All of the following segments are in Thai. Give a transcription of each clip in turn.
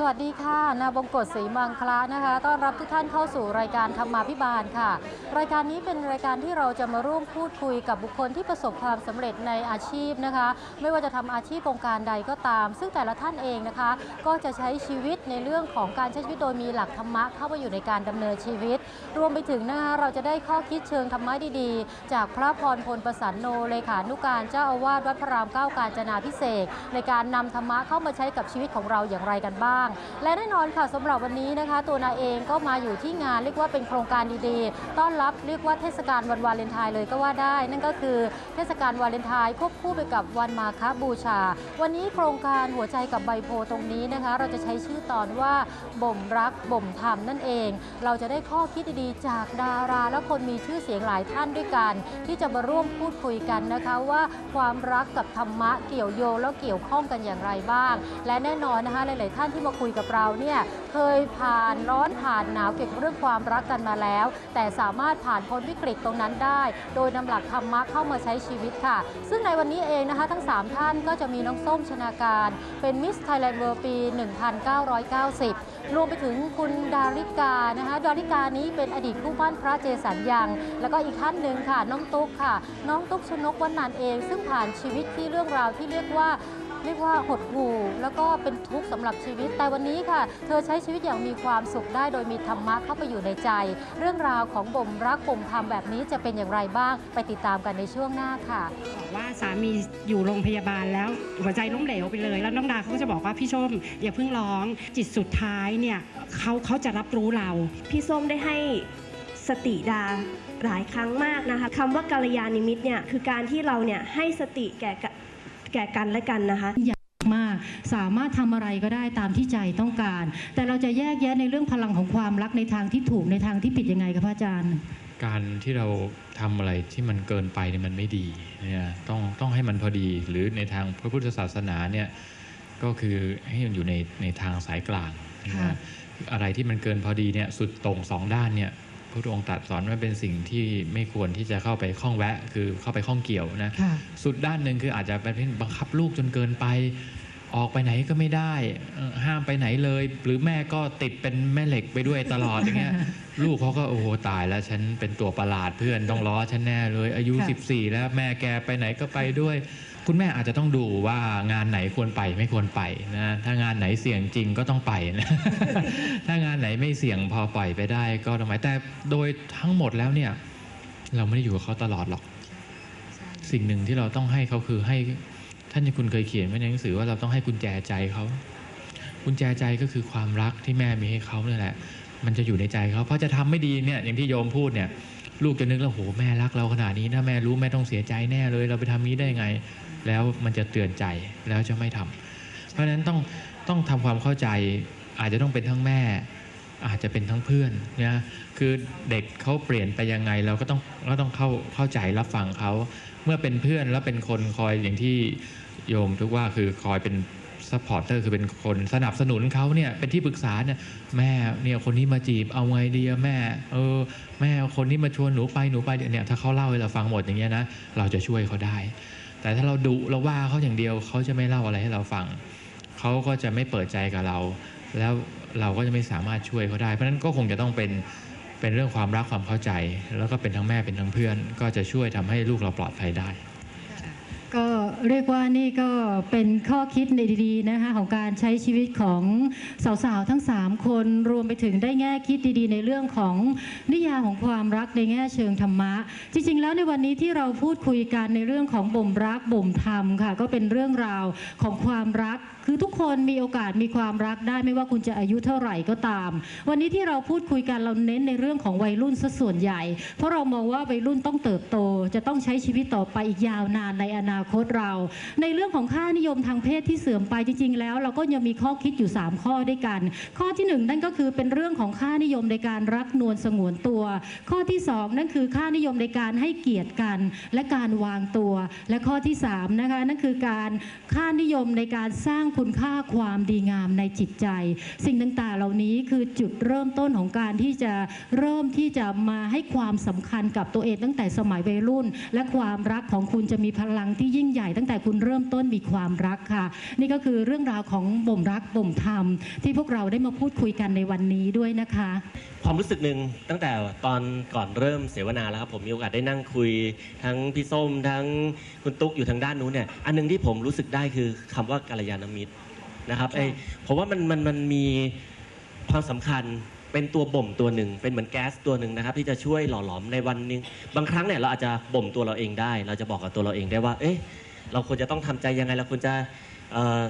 สวัสดีค่ะ นาบงกฎศรีมังคลานะคะ ต้อนรับทุกท่านเข้าสู่รายการธรรมาพิบาลค่ะ รายการนี้เป็นรายการที่เราจะมาร่วมพูดคุยกับบุคคลที่ประสบความสำเร็จในอาชีพนะคะ ไม่ว่าจะทำอาชีพวงการใดก็ตาม ซึ่งแต่ละท่านเองนะคะ ก็จะใช้ชีวิตในเรื่องของการใช้ชีวิตโดยมีหลักธรรมะเข้ามาอยู่ในการดำเนินชีวิต รวมไปถึงนะคะเราจะได้ข้อคิดเชิงธรรมะดีๆ จากพระพรพลประสันโนเลขานุการเจ้าอาวาสวัดพระรามเก้ากาญจนาพิเศษในการนำธรรมะเข้ามาใช้กับชีวิตของเราอย่างไรกันบ้างและแน่นอนค่ะสำหรับวันนี้นะคะตัวนาเองก็มาอยู่ที่งานเรียกว่าเป็นโครงการดีๆ ต้อนรับเรียกว่าเทศกาลวันวาเลนไทน์เลยก็ว่าได้ นั่นก็คือเทศกาลวาเลนไทน์ควบคู่ไปกับวันมาฆบูชา วันนี้โครงการหัวใจกับใบโพตรงนี้นะคะ เราจะใช้ชื่อตอนว่าบ่มรักบ่มธรรมนั่นเอง เราจะได้ข้อคิดดีๆ จากดาราและคนมีชื่อเสียงหลายท่านด้วยกัน ที่จะมาร่วมพูดคุยกันนะคะว่าความรักกับธรรมะเกี่ยวโยงแล้วเกี่ยวข้องกันอย่างไรบ้าง และแน่นอนนะคะหลายๆท่านที่มาคุยกับเราเนี่ยเคยผ่านร้อนผ่านหนาวเกี่ยวกับเรื่องความรักกันมาแล้ว แต่สามารถผ่านพ้นวิกฤตตรงนั้นได้ โดยนำหลักธรรมะเข้ามาใช้ชีวิตค่ะ ซึ่งในวันนี้เองนะคะทั้ง 3 ท่านก็จะมีน้องส้มชนาการ เป็นมิสไทยแลนด์เวิร์ปี 1990 รวมไปถึงคุณดาริกานะคะดาริกานี้เป็นอดีตคู่บ้านพระเจสัญญัง แล้วก็อีกท่านหนึ่งค่ะน้องตุ๊กค่ะ น้องตุ๊กชนกวันนันเอง ซึ่งผ่านชีวิตที่เรื่องราวที่เรียกว่า เรียกว่าหดหู่แล้วก็เป็นทุกข์สำหรับชีวิต แต่วันนี้ค่ะ เธอใช้ชีวิตอย่างมีความสุขได้โดยมีธรรมะเข้าไปอยู่ในใจ เรื่องราวของบ่มรักบ่มธรรมแบบนี้จะเป็นอย่างไรบ้าง ไปติดตามกันในช่วงหน้าค่ะบอกว่าสามีอยู่โรงพยาบาลแล้วหัวใจล้มเหลวไปเลย แล้วน้องดาเขาก็จะบอกว่าพี่ชมอย่าเพิ่งร้องจิตสุดท้ายเนี่ยเขาเขาจะรับรู้เรา พี่ส้มได้ให้สติดาหลายครั้งมากนะคะคำว่ากัลยาณิมิตเนี่ยคือการที่เราเนี่ยให้สติแก่กะ แก่กันและกันนะคะมากสามารถทำอะไรก็ได้ตามที่ใจต้องการ แต่เราจะแยกแยะในเรื่องพลังของความรักในทางที่ถูกในทางที่ผิดยังไงคะพระอาจารย์ การที่เราทำอะไรที่มันเกินไปเนี่ยมันไม่ดีเนี่ยต้องต้องให้มันพอดี หรือในทางพระพุทธศาสนาเนี่ยก็คือให้มันอยู่ในในทางสายกลางนะค่ะฮะอะไรที่มันเกินพอดีเนี่ยสุดตรงสองด้านเนี่ย พระองค์ตรัสสอนว่าเป็นสิ่งที่ไม่ควรที่จะเข้าไปข้องแวะ คือเข้าไปข้องเกี่ยวนะค่ะสุดด้านหนึ่งคืออาจจะเป็นบังคับลูกจนเกินไป ออกไปไหนก็ไม่ได้เอ่อห้ามไปไหนเลย หรือแม่ก็ติดเป็นแม่เหล็กไปด้วยตลอดอย่างเงี้ยลูกเขาก็โอ้โหตายแล้วฉันเป็นตัวประหลาดเพื่อนต้องล้อฉันแน่เลย อายุค่ะ14 แล้วแม่แกไปไหนก็ไปด้วย คุณแม่อาจจะต้องดูว่างานไหนควรไปไม่ควรไปนะถ้างานไหนเสี่ยงจริงก็ต้องไปนะถ้างานไหนไม่เสี่ยงพอปล่อยไปได้ ก็ต้องไปแต่โดยทั้งหมดแล้วเนี่ย เราไม่ได้อยู่กับเขาตลอดหรอก สิ่งหนึ่งที่เราต้องให้เขาคือให้ท่านที่คุณเคยเขียนไว้ในหนังสือว่าเราต้องให้กุญแจใจเขากุญแจใจก็คือความรักที่แม่มีให้เขาเนี่ยแหละ มันจะอยู่ในใจเขาเพราะจะทำไม่ดีเนี่ยอย่างที่โยมพูดเนี่ยลูกจะนึกแล้วโหแม่รักเราขนาดนี้ถ้าแม่รู้แม่ต้องเสียใจแน่เลย เราไปทำนี้ได้ไง แล้วมันจะเตือนใจแล้วจะไม่ทำเพราะฉะนั้นต้องต้องทำความเข้าใจอาจจะต้องเป็นทั้งแม่ อาจจะเป็นทั้งเพื่อนนะคือเด็กเขาเปลี่ยนไปยังไงเราก็ต้องก็ต้องเข้าเข้าใจรับฟังเขาเมื่อเป็นเพื่อนแล้วเป็นคนคอยอย่างที่โยมทุกว่าคือคอยเป็นซัพพอร์เตอร์คือเป็นคนสนับสนุนเขาเนี่ยเป็นที่ปรึกษาเนี่ยแม่เนี่ยคนนี้มาจีบเอาไงดีอะแม่เออแม่คนนี้มาชวนหนูไปหนูไปเนี่ยถ้าเขาเล่าให้เราฟังหมดอย่างเงี้ยนะเราจะช่วยเขาได้ แต่ถ้าเราดุเราว่าเขาอย่างเดียวเขาจะไม่เล่าอะไรให้เราฟังเขาก็จะไม่เปิดใจกับเรา แล้วเราก็จะไม่สามารถช่วยเขาได้ เพราะฉะนั้นก็คงจะต้องเป็นเป็นเรื่องความรักความเข้าใจ แล้วก็เป็นทั้งแม่เป็นทั้งเพื่อน ก็จะช่วยทำให้ลูกเราปลอดภัยได้ ก็เรียกว่านี่ก็เป็นข้อคิดในดีๆนะคะของการใช้ชีวิตของสาวๆทั้ง 3 คนรวมไปถึงได้แง่คิดดีๆ ในเรื่องของนิยามของความรักในแง่เชิงธรรมะ จริงๆ แล้วในวันนี้ที่เราพูดคุยกันในเรื่องของบ่มรักบ่มธรรมค่ะ ก็เป็นเรื่องราวของความรัก คือทุกคนมีโอกาสมีความรักได้ไม่ว่าคุณจะอายุเท่าไหร่ก็ตาม วันนี้ที่เราพูดคุยกันเราเน้นในเรื่องของวัยรุ่นซะส่วนใหญ่ เพราะเรามองว่าวัยรุ่นต้องเติบโต จะต้องใช้ชีวิตต่อไปอีกยาวนานในอนาคตเรา ในเรื่องของค่านิยมทางเพศที่เสื่อมไปจริง ๆ แล้ว เราก็ยังมีข้อคิดอยู่ 3 ข้อด้วยกัน ข้อที่หนึ่งนั่นก็คือเป็นเรื่องของค่านิยมในการรักนวลสงวนตัว ข้อที่สองนั่นคือค่านิยมในการให้เกียรติกัน และการวางตัว และข้อที่สามนะคะนั่นคือการค่านิยมในการสร้างคุณค่าความดีงามในจิตใจ สิ่งต่างๆ เหล่านี้คือจุดเริ่มต้นของการที่จะเริ่มที่จะมาให้ความสำคัญกับตัวเองตั้งแต่สมัยวัยรุ่น และความรักของคุณจะมีพลังที่ยิ่งใหญ่ ตั้งแต่คุณเริ่มต้นมีความรักค่ะ นี่ก็คือเรื่องราวของบ่มรักบ่มธรรม ที่พวกเราได้มาพูดคุยกันในวันนี้ด้วยนะคะ ความรู้สึกหนึ่งตั้งแต่ตอนก่อนเริ่มเสวนาแล้วครับผมมีโอกาสได้นั่งคุย ทั้งพี่ส้มทั้งคุณตุ๊กอยู่ทางด้านนู้นเนี่ยอันหนึงที่ผมรู้สึกได้คือคำว่ากัลยาณมิตรนะครับไอ้ผมว่ามันมันมันมีความสำคัญเป็นตัวบ่มตัวหนึ่งเป็นเหมือนแก๊สตัวหนึ่งนะครับ ที่จะช่วยหล่อหลอมในวันหนึงบางครั้งเนี่ยเราอาจจะบ่มตัวเราเองได้ เราจะบอกกับตัวเราเองได้ว่า เอ๊ะเราควรจะต้องทำใจยังไงเราควรจะเอ่อ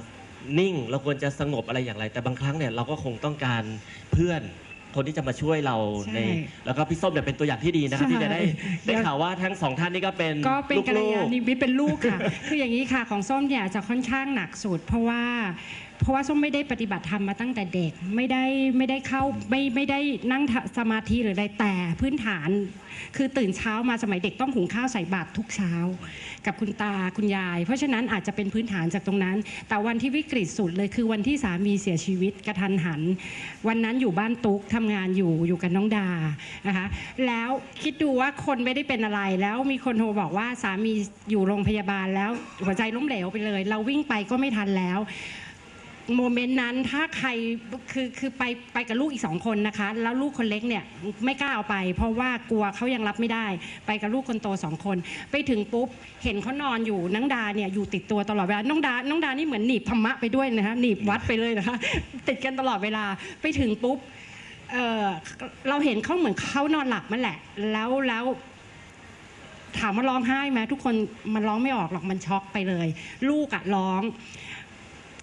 นิ่ง เราควรจะสงบอะไรอย่างไร แต่บางครั้งเนี่ยเราก็คงต้องการเพื่อน คนที่จะมาช่วยเราใช่ในแล้วก็พี่ส้มเนี่ยเป็นตัวอย่างที่ดีนะครับ ใช่ที่จะได้ได้ข่าวว่าทั้งสองท่านนี่ก็เป็นก็เป็นกัลลูยากณิมิตรเป็นลูกค่ะ คืออย่างนี้ค่ะของส้มเนี่ยจะค่อนข้างหนักสุด เพราะว่า เพราะว่าส้มไม่ได้ปฏิบัติธรรมมาตั้งแต่เด็กไม่ได้ไม่ได้เข้าไม่ไม่ได้นั่งสมาธิหรืออะไรแต่พื้นฐาน คือตื่นเช้ามาสมัยเด็กต้องหุงข้าวใส่บาตรทุกเช้า กับคุณตาคุณยาย เพราะฉะนั้นอาจจะเป็นพื้นฐานจากตรงนั้น แต่วันที่วิกฤตสุดเลยคือวันที่สามีเสียชีวิตกระทันหัน วันนั้นอยู่บ้านตุ๊กทำงานอยู่อยู่กับน้องดานะคะแล้วคิดดูว่าคนไม่ได้เป็นอะไรแล้วมีคนโทรบอกว่าสามีอยู่โรงพยาบาลแล้วหัวใจล้มเหลวไปเลย เราวิ่งไปก็ไม่ทันแล้ว โมเมนต์นั้นถ้าใครคือคือไปไปกับลูกอีกสองคนนะคะ แล้วลูกคนเล็กเนี่ยไม่กล้าเอาไป เพราะว่ากลัวเขายังรับไม่ได้ ไปกับลูกคนโตสองคน ไปถึงปุ๊บเห็นเขานอนอยู่นังดาเนี่ยอยู่ติดตัวตลอดเวลาน้องดาน้องดานี่เหมือนหนีบธรรมะไปด้วยนะคะหนีบวัดไปเลยนะคะ ติดกันตลอดเวลาไปถึงปุ๊บเออเราเห็นเขาเหมือนเขานอนหลับมันแหละ แล้วแล้วถามว่าร้องไห้ไหมทุกคนมันร้องไม่ออกหรอกมันช็อกไปเลย ลูกอะร้อง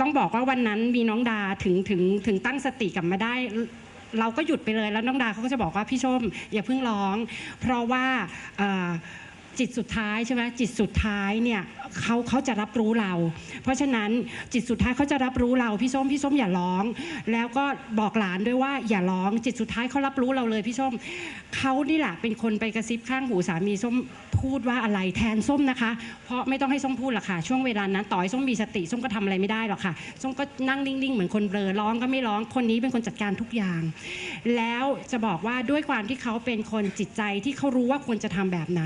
ต้องบอกว่าวันนั้นมีน้องดาถึงถึงถึงตั้งสติกลับมาได้ เราก็หยุดไปเลยแล้วน้องดาเขาก็จะบอกว่าพี่ชมอย่าเพิ่งร้อง เพราะว่า จิตสุดท้ายใช่ไหมจิตสุดท้ายเนี่ยเขาเขาจะรับรู้เรา เพราะฉะนั้นจิตสุดท้ายเขาจะรับรู้เราพี่ส้มพี่ส้มอย่าร้อง แล้วก็บอกหลานด้วยว่าอย่าร้อง จิตสุดท้ายเขารับรู้เราเลยพี่ส้มเขานี่แหละเป็นคนไปกระซิบข้างหูสามีส้มพูดว่าอะไรแทนส้มนะคะ เพราะไม่ต้องให้ส้มพูดหรอกค่ะ ช่วงเวลานั้นต่อให้ส้มมีสติส้มก็ทำอะไรไม่ได้หรอกค่ะส้มก็นั่งนิ่งๆเหมือนคนเบลอร้องก็ไม่ร้องคนนี้เป็นคนจัดการทุกอย่าง แล้วจะบอกว่าด้วยความที่เขาเป็นคนจิตใจที่เขารู้ว่าควรจะทำแบบไหน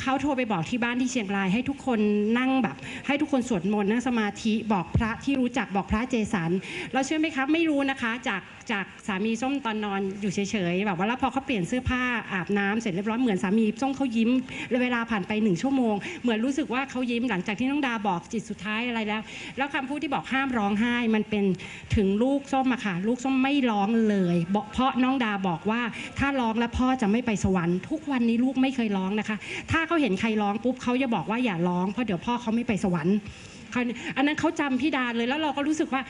เขาโทรไปบอกที่บ้านที่เชียงราย ให้ทุกคนนั่งแบบ ให้ทุกคนสวดมนต์นั่งสมาธิบอกพระที่รู้จักบอกพระเจสันเราเชื่อไหมครับไม่รู้นะคะจากจากสามีส้มตอนนอนอยู่เฉยๆแบบว่าแล้วพอเขาเปลี่ยนเสื้อผ้าอาบน้ำเสร็จเรียบร้อยเหมือนสามีส้มเขายิ้มเวลาผ่านไปหนึ่งชั่วโมง เหมือนรู้สึกว่าเขายิ้มหลังจากที่น้องดาบอกจิตสุดท้ายอะไรแล้ว แล้วคำพูดที่บอกห้ามร้องไห้มันเป็นถึงลูกส้มอะค่ะ ลูกส้มไม่ร้องเลยบอกเพราะน้องดาบอกว่าถ้าร้องแล้วพ่อจะไม่ไปสวรรค์ทุกวันนี้ลูกไม่เคยร้องนะคะถ้าเขาเห็นใครร้องปุ๊บเขาจะบอกว่าอย่าร้องเพราะเดี๋ยวพ่อเขาไม่ไปสวรรค์อันนั้นเขาจำพี่ดาเลยแล้วเราก็รู้สึกว่า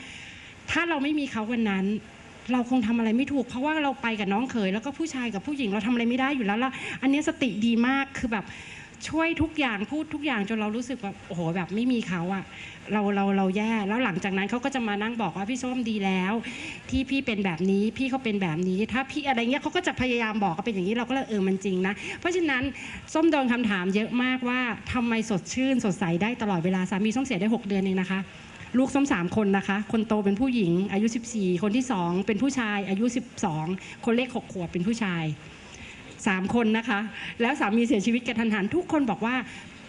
ถ้าเราไม่มีเขาวันนั้น เราคงทำอะไรไม่ถูก เพราะว่าเราไปกับน้องเขยแล้วก็ผู้ชายกับผู้หญิงเราทำอะไรไม่ได้อยู่แล้วแล้วอันนี้สติดีมากคือแบบ ช่วยทุกอย่างพูดทุกอย่างจนเรารู้สึกว่าโอ้โหแบบไม่มีเขาอะเราเราเราแย่แล้วหลังจากนั้นเขาก็จะมานั่งบอกว่าพี่ส้มดีแล้ว ที่พี่เป็นแบบนี้พี่เขาเป็นแบบนี้ ถ้าพี่อะไรเงี้ยเขาก็จะพยายามบอกว่าเป็นอย่างนี้เราก็เลยเออมันจริงนะเพราะฉะนั้นส้มโดนคำถามเยอะมากว่าทำไมสดชื่นสดใสได้ตลอดเวลาสามีส้มเสียได้ 6 เดือนเองนะคะลูกส้มสามคนนะคะ คนโตเป็นผู้หญิงอายุ 14 คนที่ 2 เป็นผู้ชายอายุ 12 คนเล็ก6ขวบเป็นผู้ชาย 3 คนนะคะ แล้วสามีเสียชีวิตกระทันหันทุกคนบอกว่า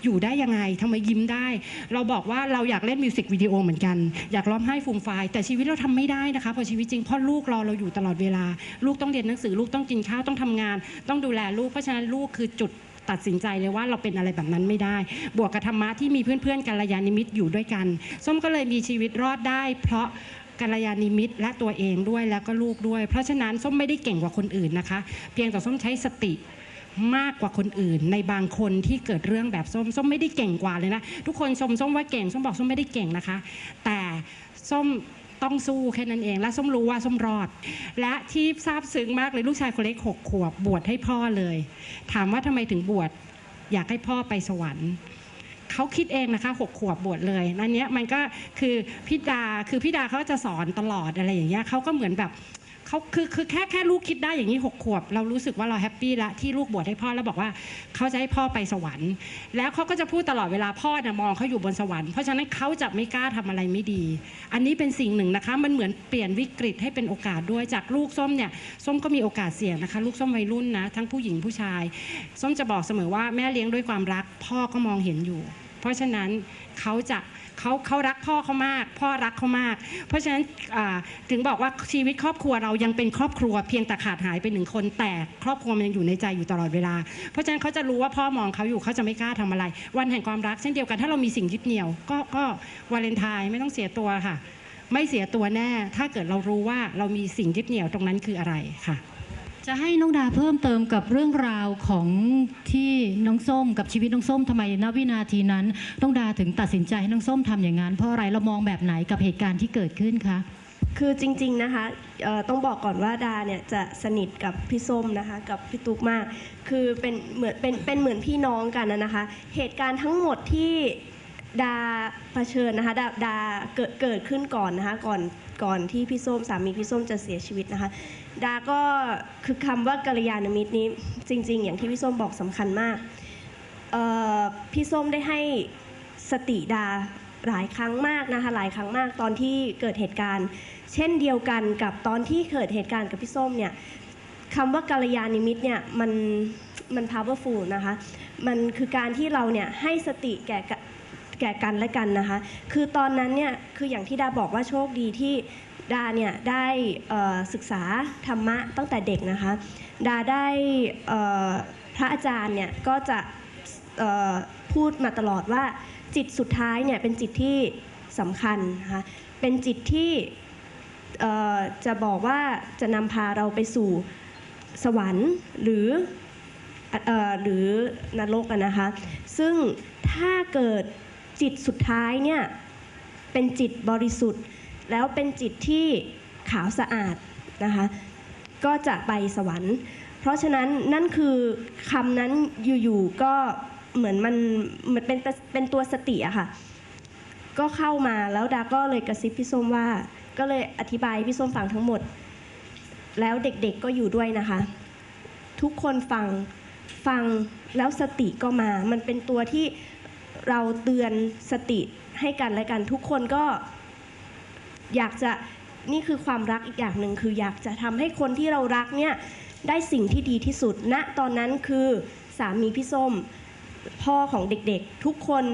อยู่ได้ยังไงทำไมยิ้มได้ เราบอกว่าเราอยากเล่นมิวสิกวิดีโอเหมือนกัน อยากร้องไห้ฟูมฟายแต่ชีวิตเราทำไม่ได้นะคะเพราะชีวิตจริงพ่อลูกรอเราอยู่ตลอดเวลา ลูกต้องเรียนหนังสือลูกต้องกินข้าวต้องทำงาน ต้องดูแลลูกเพราะฉะนั้นลูกคือจุดตัดสินใจเลยว่าเราเป็นอะไรแบบนั้นไม่ได้ บวกกับธรรมะที่มีเพื่อนๆกัลยาณมิตรอยู่ด้วยกัน ส้มก็เลยมีชีวิตรอดได้ เพราะ กัลยาณมิตรและตัวเองด้วยแล้วก็ลูกด้วย เพราะฉะนั้นส้มไม่ได้เก่งกว่าคนอื่นนะคะ เพียงแต่ส้มใช้สติมากกว่าคนอื่น ในบางคนที่เกิดเรื่องแบบส้มส้มไม่ได้เก่งกว่าเลยนะ ทุกคนชมส้มว่าเก่งส้มบอกส้มไม่ได้เก่งนะคะ แต่ส้มต้องสู้แค่นั้นเอง และส้มรู้ว่าส้มรอด และที่ซาบซึ้งมากเลยลูกชายคนเล็กหกขวบบวชให้พ่อเลย ถามว่าทำไมถึงบวชอยากให้พ่อไปสวรรค์ เขาคิดเองนะคะหกขวบบวชเลยอันเนี้ยมันก็คือพี่ดาคือพี่ดาเขาจะสอนตลอดอะไรอย่างเงี้ยเขาก็เหมือนแบบเขาคือคือแค่แค่ลูกคิดได้อย่างนี้หกขวบ เรารู้สึกว่าเราแฮปปี้ละที่ลูกบวชให้พ่อแล้วบอกว่าเขาจะให้พ่อไปสวรรค์ แล้วเขาก็จะพูดตลอดเวลาพ่อน่ะมองเขาอยู่บนสวรรค์เพราะฉะนั้นเขาจะไม่กล้าทำอะไรไม่ดี อันนี้เป็นสิ่งหนึ่งนะคะ มันเหมือนเปลี่ยนวิกฤตให้เป็นโอกาสด้วยจากลูกส้มเนี่ยส้มก็มีโอกาสเสี่ยงนะคะ ลูกส้มวัยรุ่นนะทั้งผู้หญิงผู้ชาย ส้มจะบอกเสมอว่าแม่เลี้ยงด้วยความรัก พ่อก็มองเห็นอยู่ เพราะฉะนั้นเขาจะเขาเขารักพ่อเขามาก พ่อรักเขามาก เพราะฉะนั้นถึงบอกว่าชีวิตครอบครัวเรายังเป็นครอบครัวเพียงแต่ขาดหายไปหนึ่งคน แต่ครอบครัวมันยังอยู่ในใจอยู่ตลอดเวลา เพราะฉะนั้นเขาจะรู้ว่าพ่อมองเขาอยู่เขาจะไม่กล้าทำอะไร วันแห่งความรักเช่นเดียวกันถ้าเรามีสิ่งยึดเหนี่ยว ก็ก็วาเลนไทน์ไม่ต้องเสียตัวค่ะ ไม่เสียตัวแน่ ถ้าเกิดเรารู้ว่าเรามีสิ่งยึดเหนี่ยวตรงนั้นคืออะไรค่ะ จะให้น้องดาเพิ่มเติมกับเรื่องราวของที่น้องส้มกับชีวิตน้องส้มทำไมณวินาทีนั้นน้องดาถึงตัดสินใจให้น้องส้มทำอย่างนั้นเพราะอะไรเรามองแบบไหนกับเหตุการณ์ที่เกิดขึ้นคะ คือจริงๆนะคะเอ่อต้องบอกก่อนว่าดาเนี่ยจะสนิทกับพี่ส้มนะคะกับพี่ตุ๊กมาก คือเป็นเหมือนเป็นเป็นเหมือนพี่น้องกันนะนะคะ เหตุการณ์ทั้งหมดที่ดาเผชิญนะคะดาดาเกิดเกิดขึ้นก่อนนะคะก่อน ก่อนที่พี่ส้มสามีพี่ส้มจะเสียชีวิตนะคะ ดาก็คือคำว่ากัลยาณมิตรนี้จริง ๆ อย่างที่พี่ส้มบอกสำคัญมากพี่ส้มได้ให้สติดาหลายครั้งมากนะคะหลายครั้งมากตอนที่เกิดเหตุการณ์ เช่นเดียวกันกับตอนที่เกิดเหตุการณ์กับพี่ส้มเนี่ยคำว่ากัลยาณมิตรเนี่ยมันมัน powerful นะคะ มันคือการที่เราเนี่ยให้สติแก่ แก่กันและกันนะคะ คือตอนนั้นเนี่ยคืออย่างที่ดาบอกว่าโชคดีที่ดาเนี่ยได้ศึกษาธรรมะตั้งแต่เด็กนะคะ ดาได้พระอาจารย์เนี่ยก็จะพูดมาตลอดว่าจิตสุดท้ายเนี่ยเป็นจิตที่สำคัญนะคะ เป็นจิตที่จะบอกว่าจะนำพาเราไปสู่สวรรค์หรือหรือนรกนะคะ ซึ่งถ้าเกิด จิตสุดท้ายเนี่ยเป็นจิตบริสุทธิ์ แล้วเป็นจิตที่ขาวสะอาดนะคะก็จะไปสวรรค์ เพราะฉะนั้นนั่นคือคำนั้นอยู่ๆก็เหมือนมันเหมือนเป็นเป็นตัวสติอะค่ะ ก็เข้ามาแล้วดาก็เลยกระซิบพี่ส้มว่า ก็เลยอธิบายพี่ส้มฟังทั้งหมด แล้วเด็กๆก็อยู่ด้วยนะคะ ทุกคนฟังฟังแล้วสติก็มา มันเป็นตัวที่ เราเตือนสติให้กันและกันทุกคนก็อยากจะนี่คือความรักอีกอย่างหนึ่งคืออยากจะทำให้คนที่เรารักเนี่ยได้สิ่งที่ดีที่สุดณตอนนั้นคือสามีพี่ส้มพ่อของเด็กๆ ทุกคน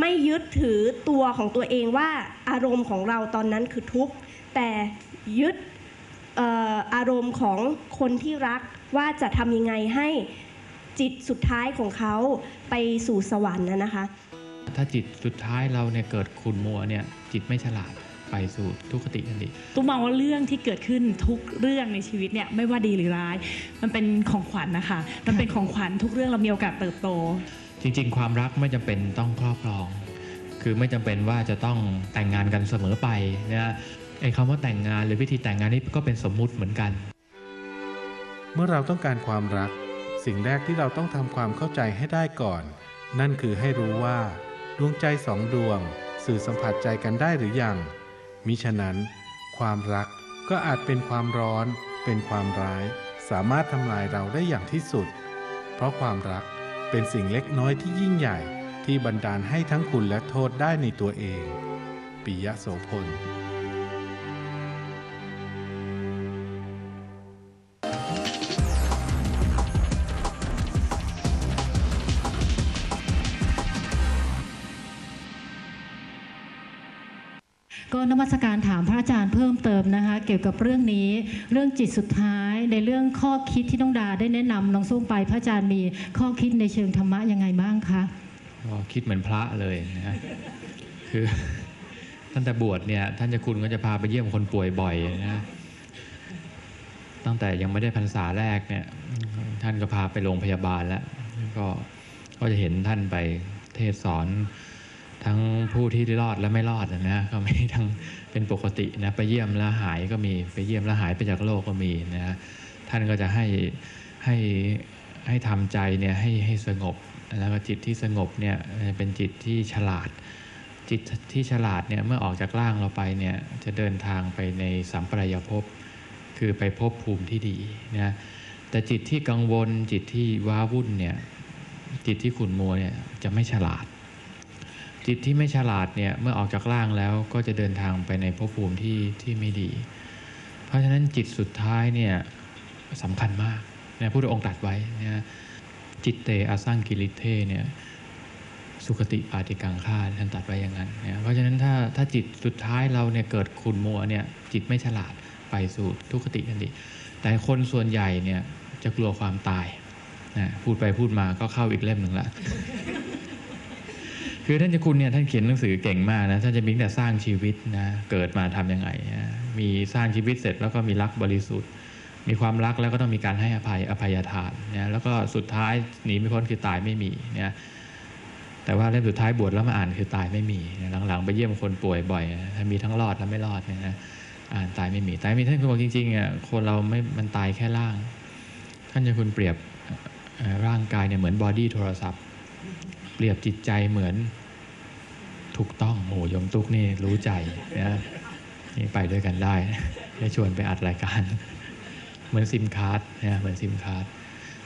ไม่ยึดถือตัวของตัวเองว่าอารมณ์ของเราตอนนั้นคือทุกข์ แต่ยึดอออารมณ์ของคนที่รักว่าจะทำยังไงให้ จิตสุดท้ายของเขาไปสู่สวรรค์นะนะคะ ถ้าจิตสุดท้ายเราเนี่ยเกิดขุนมัวเนี่ยจิตไม่ฉลาดไปสู่ทุกขติทันทีตุ้มมองว่าเรื่องที่เกิดขึ้นทุกเรื่องในชีวิตเนี่ยไม่ว่าดีหรือร้าย มันเป็นของขวัญนะคะ มันเป็นของขวัญทุกเรื่องเรามีโอกาสเติบโต จริง ๆ ความรักไม่จำเป็นต้องครอบครอง คือไม่จำเป็นว่าจะต้องแต่งงานกันเสมอไปนะไอ้คำว่าแต่งงานหรือวิธีแต่งงานนี่ก็เป็นสมมุติเหมือนกัน เมื่อเราต้องการความรัก สิ่งแรกที่เราต้องทำความเข้าใจให้ได้ก่อน นั่นคือให้รู้ว่า ดวงใจสองดวง สื่อสัมผัสใจกันได้หรือยัง มิฉะนั้น ความรักก็อาจเป็นความร้อน เป็นความร้าย สามารถทำลายเราได้อย่างที่สุด เพราะความรักเป็นสิ่งเล็กน้อยที่ยิ่งใหญ่ที่บันดาลให้ทั้งคุณและโทษได้ในตัวเองปิยะโสพล มัสการถามพระอาจารย์เพิ่มเติมนะคะ เกี่ยวกับเรื่องนี้ เรื่องจิตสุดท้ายในเรื่องข้อคิดที่น้องดาได้แนะนำน้องส้มไป พระอาจารย์มีข้อคิดในเชิงธรรมะยังไงบ้างคะก็คิดเหมือนพระเลยนะคือตั้งแต่บวชเนี่ยท่านเจะคุณก็จะพาไปเยี่ยมคนป่วยบ่อยนะตั้งแต่ยังไม่ได้พรรษาแรกเนี่ยท่านก็พาไปโรงพยาบาลแล้วก็ก็จะเห็นท่านไปเทศสอนทั้ง ผู้ที่รอดและไม่รอดนะก็มีทั้งเป็นปกตินะไปเยี่ยมแล้วหายก็มีไปเยี่ยมแล้วหายไปจากโลกก็มีนะท่านก็จะให้ให้ให้ทำใจเนี่ยให้ให้สงบแล้วก็จิตที่สงบเนี่ยเป็นจิตที่ฉลาด จิตที่ฉลาดเนี่ยเมื่อออกจากร่างเราไปเนี่ยจะเดินทางไปในสัมปรายภพคือไปพบภูมิที่ดีนะแต่จิตที่กังวลจิตที่ว้าวุ่นเนี่ยจิตที่ขุ่นมัวเนี่ยจะไม่ฉลาด จิตที่ไม่ฉลาดเนี่ยเมื่อออกจากร่างแล้วก็จะเดินทางไปในภพภูมิที่ที่ไม่ดี เพราะฉะนั้นจิตสุดท้ายเนี่ยสำคัญมากนะพระพุทธองค์ตรัสไว้นะจิตเตอสังกิริเทเนี่ยสุขติปาติกังฆ่าท่านตรัสไว้อย่างนั้นนะเพราะฉะนั้นถ้าถ้าจิตสุดท้ายเราเนี่ยเกิดขุนมัวเนี่ยจิตไม่ฉลาดไปสู่ทุกขติทันทีแต่คนส่วนใหญ่เนี่ยจะกลัวความตายนะพูดไปพูดมาก็เข้าอีกเล่มหนึ่งละ คือท่านเจ้าคุณเนี่ยท่านเขียนหนังสือเก่งมากนะท่านจะมีแต่สร้างชีวิตนะเกิดมาทำยังไงมีสร้างชีวิตเสร็จแล้วก็มีรักบริสุทธิ์ มีความรักแล้วก็ต้องมีการให้อภัยอภัยทานนะแล้วก็สุดท้ายหนีไม่พ้นคือตายไม่มีนะแต่ว่าเล่มสุดท้ายบวชแล้วมาอ่านคือตายไม่มีนะหลังๆ ไปเยี่ยมคนป่วยบ่อยนะมีทั้งรอดและไม่รอดเนยนะอ่านตายไม่มีตายไม่มีท่านคุณบอกจริงๆอะคนเราไม่มันตายแค่ร่าง ท่านเจะคุณเปรียบร่างกายเนี่ยเหมือนบอดี้โทรศัพท์ เปรียบจิตใจเหมือนถูกต้องโอ้ยมตุ๊กนี่รู้ใจนะนี่ไปด้วยกันได้ได้ชวนไปอัดรายการ เหมือนซิมการ์ดนะเหมือนซิมการ์ด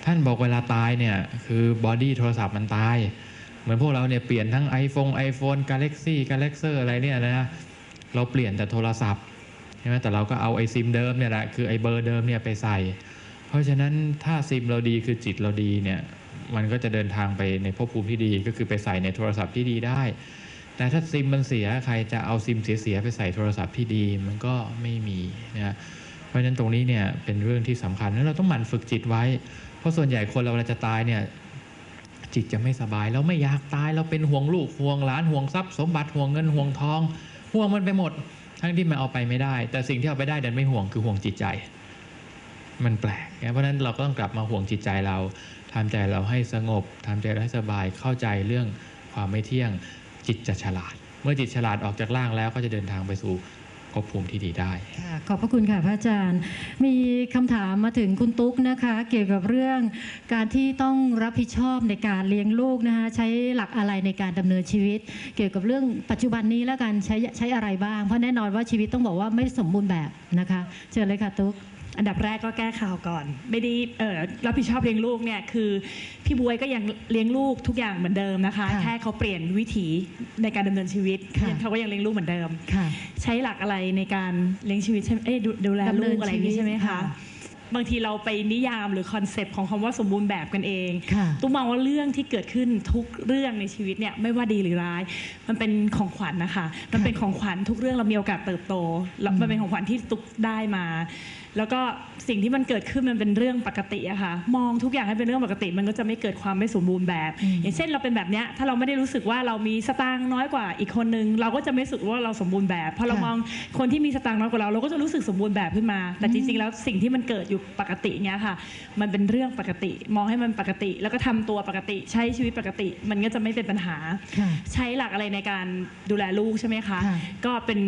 ท่านบอกเวลาตายเนี่ย คือบอดี้โทรศัพท์มันตาย เหมือนพวกเราเนี่ยเปลี่ยนทั้ง iPhone iPhone Galaxy Galaxy อะไรเนี่ยนะเราเปลี่ยนแต่โทรศัพท์ใช่ไหมแต่เราก็เอาไอซิมเดิมเนี่ยแหละคือไอเบอร์เดิมเนี่ยไปใส่ เพราะฉะนั้นถ้าซิมเราดีคือจิตเราดีเนี่ย มันก็จะเดินทางไปในภพภูมิที่ดี ก็คือไปใส่ในโทรศัพท์ที่ดีได้แต่ถ้าซิมมันเสียใครจะเอาซิมเสียๆไปใส่โทรศัพท์ที่ดีมันก็ไม่มีนะเพราะฉะนั้นตรงนี้เนี่ยเป็นเรื่องที่สำคัญนั้นเราต้องหมั่นฝึกจิตไว้ เพราะส่วนใหญ่คนเราเวลาจะตายเนี่ยจิตจะไม่สบายเราไม่อยากตายเราเป็นห่วงลูกห่วงหลานห่วงทรัพย์สมบัติห่วงเงินห่วงทองห่วงมันไปหมด ทั้งที่มันเอาไปไม่ได้ แต่สิ่งที่เอาไปได้ดันไม่ห่วงคือห่วงจิตใจ มันแปลกนะเพราะฉะนั้นเราก็ต้องกลับมาห่วงจิตใจเรา ทำใจเราให้สงบทำใจเราให้สบายเข้าใจเรื่องความไม่เที่ยงจิตจะฉลาด เมื่อจิตฉลาดออกจากร่างแล้วก็จะเดินทางไปสู่ภพภูมิที่ดีได้ค่ะขอบพระคุณค่ะพระอาจารย์ มีคำถามมาถึงคุณตุ๊กนะคะ เกี่ยวกับเรื่องการที่ต้องรับผิดชอบในการเลี้ยงลูกนะคะใช้หลักอะไรในการดำเนินชีวิต เกี่ยวกับเรื่องปัจจุบันนี้แล้วกันใช้ใช้อะไรบ้าง เพราะแน่นอนว่าชีวิตต้องบอกว่าไม่สมบูรณ์แบบนะคะ เชิญเลยค่ะตุ๊ก อันดับแรกก็แก้ข่าวก่อน ไม่ได้เอ่อรับผิดชอบเลี้ยงลูกเนี่ยคือพี่บวยก็ยังเลี้ยงลูกทุกอย่างเหมือนเดิมนะคะค่ะแค่เขาเปลี่ยนวิถีในการดำเนินชีวิตค่ะเขาก็ยังเลี้ยงลูกเหมือนเดิมค่ะใช้หลักอะไรในการเลี้ยงชีวิตใช่ไหมเอ๊ะดูดูแลดำเนิลูนกอะไรอย่างนี้ชีวิตใช่ไหมค่ะคะบางทีเราไปนิยามหรือคอนเซปต์ของคำว่าสมบูรณ์แบบกันเองค่ะตุ้มมองว่าเรื่องที่เกิดขึ้นทุกเรื่องในชีวิตเนี่ยไม่ว่าดีหรือร้าย มันเป็นของขวัญนะคะ มันเป็นของขวัญทุกเรื่องเรามีโอกาสเติบโตแล้วมันเป็นของขวัญที่ตุ๊กได้มา แล้วก็สิ่งที่มันเกิดขึ้นมันเป็นเรื่องปกติอะค่ะมองทุกอย่างให้เป็นเรื่องปกติ มันก็จะไม่เกิดความไม่สมบูรณ์แบบอืมอย่างเช่นเราเป็นแบบเนี้ยถ้าเราไม่ได้รู้สึกว่าเรามีสตางค์น้อยกว่าอีกคนนึง เราก็จะไม่รู้สึกว่าเราสมบูรณ์แบบพอเรามองคนที่มีสตางค์น้อยกว่าเราเราก็จะรู้สึกสมบูรณ์แบบขึ้นมา แต่จริงๆแล้วสิ่งที่มันเกิดอยู่ปกติเนี้ยค่ะ มันเป็นเรื่องปกติ มองให้มันปกติ แล้วก็ทำตัวปกติ ใช้ชีวิตปกติ มันก็จะไม่เป็นปัญหาค่ะใช้หลักอะไรในการดูแลลูกใช่ไหมคะค่ะก็เป็น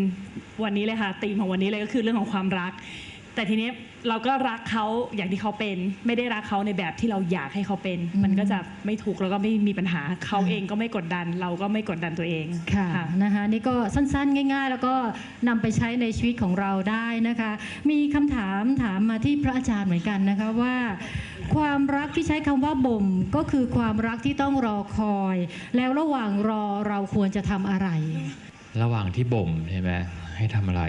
วันนี้เลยค่ะธีมของวันนี้เลยก็คือเรื่องของความรัก แต่ทีนี้เราก็รักเขาอย่างที่เขาเป็น ไม่ได้รักเขาในแบบที่เราอยากให้เขาเป็นอืมมันก็จะไม่ถูกแล้วก็ไม่มีปัญหาเขาค่ะเองก็ไม่กดดัน เราก็ไม่กดดันตัวเองค่ะค่ะนะคะนี่ก็สั้นๆ ง่าย ๆ แล้วก็นำไปใช้ในชีวิตของเราได้นะคะ มีคำถามถามมาที่พระอาจารย์เหมือนกันนะคะว่า ความรักที่ใช้คำว่าบ่มก็คือความรักที่ต้องรอคอย แล้วระหว่างรอเราควรจะทำอะไร ระหว่างที่บ่มใช่ไหมให้ทำอะไร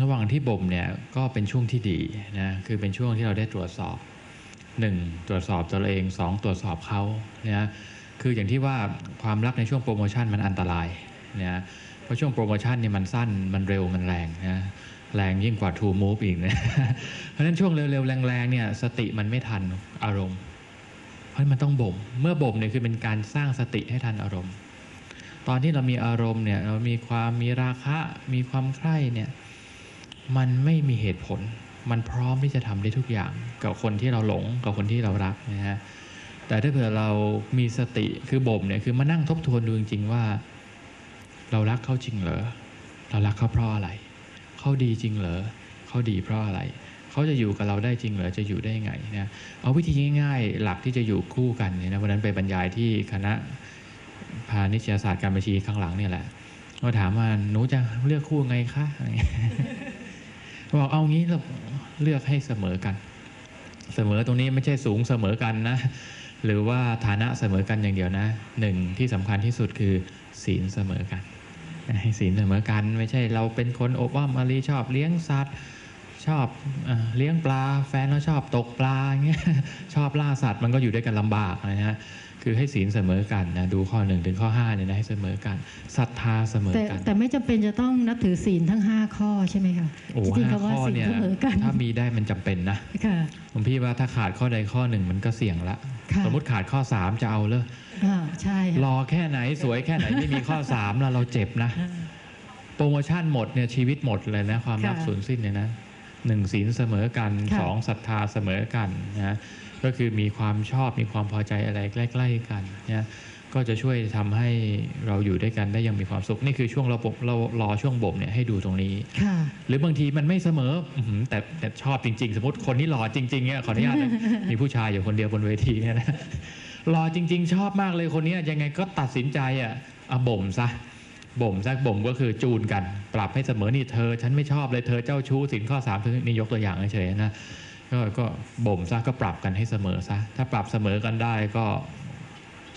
ระหว่างที่บ่มเนี่ยก็เป็นช่วงที่ดีนะคือเป็นช่วงที่เราได้ตรวจสอบหนึ่งตรวจสอบตัวเองสองตรวจสอบเขานะคืออย่างที่ว่าความรักในช่วงโปรโมชั่นมันอันตรายนะเพราะช่วงโปรโมชั่นเนี่ยมันสั้นมันเร็วมันแรงนะแรงยิ่งกว่า True Move อีกนะเพราะฉะนั้นช่วงเร็วๆ แรงๆเนี่ยสติมันไม่ทันอารมณ์ เพราะนั้มันต้องบ่ม เมื่อบ่มเนี่ยคือเป็นการสร้างสติให้ทันอารมณ์ ตอนที่เรามีอารมณ์เนี่ยเรามีความมีราคะมีความใคร่เนี่ย มันไม่มีเหตุผล มันพร้อมที่จะทำได้ทุกอย่าง กับคนที่เราหลงกับคนที่เรารักนะฮะแต่ถ้าเผื่อเรามีสติคือบ่มเนี่ยคือมานั่งทบทวนดูจริงๆว่า เรารักเขาจริงเหรอเรารักเขาเพราะอะไรเขาดีจริงเหรอเขาดีเพราะอะไรเขาจะอยู่กับเราได้จริงเหรอจะอยู่ได้ไงนะเอาวิธีง่ายๆ หลักที่จะอยู่คู่กันเนี่ยนะวันนั้นไปบรรยายที่คณะพาณิชยศาสตร์การบัญชีข้างหลังเนี่ยแหละก็ถามว่าหนูจะเลือกคู่ไงคะ บอกเอางี้เราเลือกให้เสมอกัน เสมอตรงนี้ไม่ใช่สูงเสมอกันนะ หรือว่าฐานะเสมอกันอย่างเดียวนะหนึ่งที่สำคัญที่สุดคือศีลเสมอกันให้ศีลเสมอกันไม่ใช่เราเป็นคนอบอ้อมอารีชอบเลี้ยงสัตว์ชอบเอเลี้ยงปลา แฟนเราชอบตกปลาอย่างเงี้ยชอบล่าสัตว์มันก็อยู่ด้วยกันลำบากนะฮะ คือให้ศีลเสมอกันนะดูข้อหนึ่งถึงข้อห้าเนี่ยนะให้เสมอกันศรัทธาเสมอแต่กันแต่ไม่จำเป็นจะต้องนับถือศีลทั้ง 5 ข้อใช่ไหมคะโอ้จริงๆห้าคำว่าข้อศีลเนี่ยเสมอกันถ้ามีได้มันจำเป็นนะค่ะผมพี่ว่าถ้าขาดข้อใดข้อหนึ่งมันก็เสี่ยงละค่ะสมมติขาดข้อ 3 จะเอาเลยอ่าใช่รค่ะอแค่ไหนสวยแค่ไหนไม่มีข้อ3แล้วเราเจ็บนะอ่าโปรโมชั่นหมดเนี่ยชีวิตหมดเลยนะความรักค่ะสูญสิ้นเนี่ยนะหนึ่งศีลเสมอกันค่ะสองศรัทธาเสมอกันนะ ก็คือมีความชอบมีความพอใจอะไรใกล้ ๆ กันนะก็จะช่วยทำให้เราอยู่ด้วยกันได้อยังมีความสุข นี่คือช่วงเราบ่มเรารอช่วงบ่มเนี่ยให้ดูตรงนี้ค่ะหรือบางทีมันไม่เสมออื้อหือแต่แต่ชอบจริง ๆ สมมติคนที่หล่อจริงๆเนี่ยขออนุญาตนะมีผู้ชายอยู่คนเดียวบนเวทีเนี่ยนะหล่อจริง ๆ ชอบมากเลยคนเนี้ยยังไงก็ตัดสินใจอะเอาบ่มซะบ่มซะบ่มก็คือจูนกัน ปรับให้เสมอนี่เธอ ฉันไม่ชอบเลยเธอเจ้าชู้สินข้อสามเธอนี่ยกตัวอย่างเฉยๆนะ ก็ก็บ่มซะก็ปรับกันให้เสมอซะถ้าปรับเสมอกันได้ก็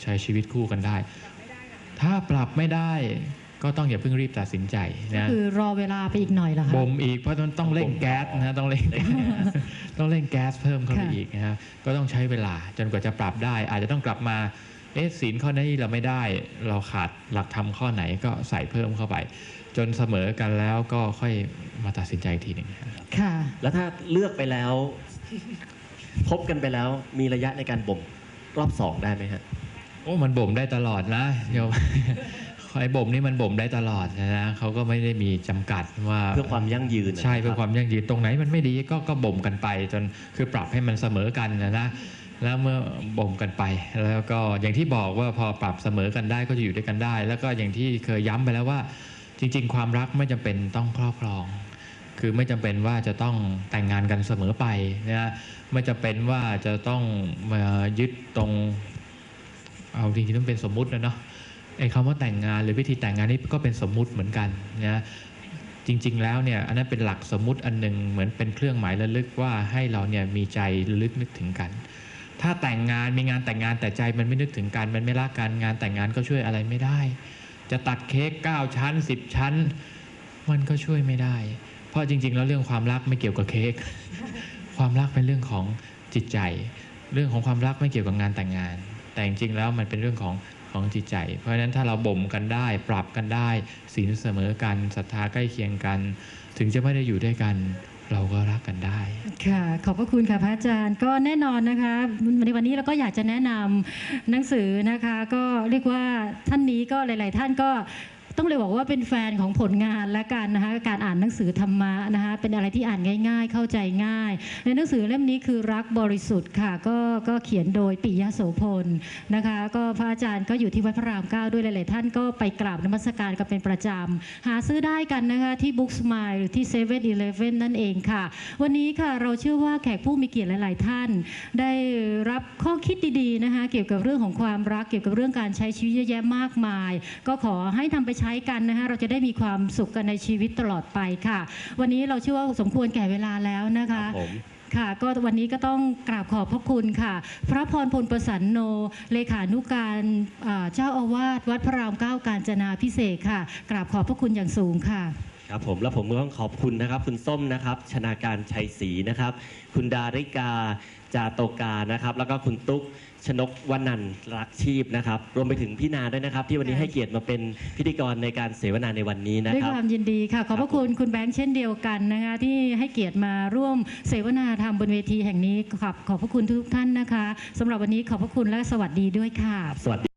ใช้ชีวิตคู่กันได้ ถ้าปรับไม่ได้ก็ต้องอย่าเพิ่งรีบตัดสินใจนะคือรอเวลาไปอีกหน่อยเหรอคะบ่มอีกเพราะมันต้องเร่งแก๊สนะต้องเร่งต้องเร่งแก๊สเพิ่มเข้าไปค่ะอีกนะฮะก็ต้องใช้เวลาจนกว่าจะปรับได้ อาจจะต้องกลับมาเอ๊ะศีลข้อนี้เราไม่ได้ เราขาดหลักธรรมข้อไหนก็ใส่เพิ่มเข้าไป จนเสมอกันแล้วก็ค่อยมาตัดสินใจอีกทีหนึ่งครับค่ะ แล้วถ้าเลือกไปแล้ว พบกันไปแล้วมีระยะในการบ่มรอบสองได้ไหมฮะ โอ้มันบ่มได้ตลอดนะโยมไอ้บ่มนี่มันบ่มได้ตลอดนะนะเขาก็ไม่ได้มีจำกัดว่าเพื่อความยั่งยืนนะใช่เพื่อรับความยั่งยืนตรงไหนมันไม่ดีก็ก็บ่มกันไป จนคือปรับให้มันเสมอกันนะนะแล้วเมื่อบ่มกันไป แล้วก็อย่างที่บอกว่าพอปรับเสมอกันได้ก็จะอยู่ด้วยกันได้ แล้วก็อย่างที่เคยย้ำไปแล้วว่า จริง ๆ ความรักไม่จำเป็นต้องครอบครอง คือไม่จำเป็นว่าจะต้องแต่งงานกันเสมอไปนะไม่จำเป็นว่าจะต้องมายึดตรง เอาจริงๆต้องเป็นสมมุตินะเนาะไอ้คำว่าแต่งงานหรือวิธีแต่งงานนี่ก็เป็นสมมุติเหมือนกันนะจริง ๆ แล้วเนี่ยอันนั้นเป็นหลักสมมุติอันหนึ่งเหมือนเป็นเครื่องหมายระลึกว่าให้เราเนี่ยมีใจระลึกนึกถึงกัน ถ้าแต่งงานมีงานแต่งงานแต่ใจมันไม่นึกถึงกันมันไม่รักกันงานแต่งงานก็ช่วยอะไรไม่ได้ จะตัดเค้ก9ชั้น 10 ชั้น มันก็ช่วยไม่ได้ ราะจริง ๆ แล้วเรื่องความรักไม่เกี่ยวกับเค้กความรักเป็นเรื่องของจิตใจ เรื่องของความรักไม่เกี่ยวกับงานแต่งงาน แต่จริงๆแล้วมันเป็นเรื่องของของจิตใจ เพราะฉะนั้นถ้าเราบ่มกันได้ ปรับกันได้ศีลเสมอกันศรัทธาใกล้เคียงกัน ถึงจะไม่ได้อยู่ด้วยกันเราก็รักกันได้ ค่ะ ขอบพระคุณค่ะพระอาจารย์ก็แน่นอนนะคะในวันนี้เราก็อยากจะแนะนำหนังสือนะคะ ก็เรียกว่าท่านนี้ก็หลาย ๆ ท่านก็ ต้องเลยบอกว่าเป็นแฟนของผลงานและกันนะคะการอ่านหนังสือธรรมะนะคะเป็นอะไรที่อ่านง่าย ๆ เข้าใจง่าย ในหนังสือเล่มนี้คือรักบริสุทธิ์ค่ะก็ก็เขียนโดยปิยะโสพลนะคะก็พระอาจารย์ก็อยู่ที่วัดพระรามเก้าด้วยหลายๆท่านก็ไปกราบนมัสการกันเป็นประจำหาซื้อได้กันนะคะที่บุ๊กสมายหรือที่เซเว่นอีเลฟเว่นนั่นเองค่ะ วันนี้ค่ะเราเชื่อว่าแขกผู้มีเกียรติหลาย ๆ ท่าน ได้รับข้อคิดดีๆนะคะเกี่ยวกับเรื่องของความรักเกี่ยวกับเรื่องการใช้ชีวิตเยอะแยะมากมาย ก็ขอให้ทำไปใช้กันนะคะเราจะได้มีความสุขกันในชีวิตตลอดไปค่ะ วันนี้เราเชื่อว่าสมควรแก่เวลาแล้วนะคะ ผมค่ะก็วันนี้ก็ต้องกราบขอบพระคุณค่ะ พระพรพลประสันโน เลขานุการอ่าเจ้าอาวาสวัดพระรามเก้าการจนาพิเศษกค่ะ กราบขอบพระคุณอย่างสูงค่ะ ครับผมแล้วผมก็ต้องขอบคุณนะครับ คุณส้มนะครับ ชนาการชัยศรีนะครับ คุณดาริกาจาโตกานะครับ แล้วก็คุณตุ๊ก ชนกวนันท์รักชีพนะครับ รวมไปถึงพี่นาด้วยนะครับ ที่วันนี้ให้เกียรติมาเป็นพิธีกรในการเสวนาในวันนี้นะด้วยครับความยินดีค่ะ ขอบพระคุณคุณแบงค์เช่นเดียวกันนะคะ ที่ให้เกียรติมาร่วมเสวนาธรรมบนเวทีแห่งนี้ขอบขอบพระคุณทุกท่านนะคะสำหรับวันนี้ขอบพระคุณและสวัสดีด้วยค่ะ สวัสดี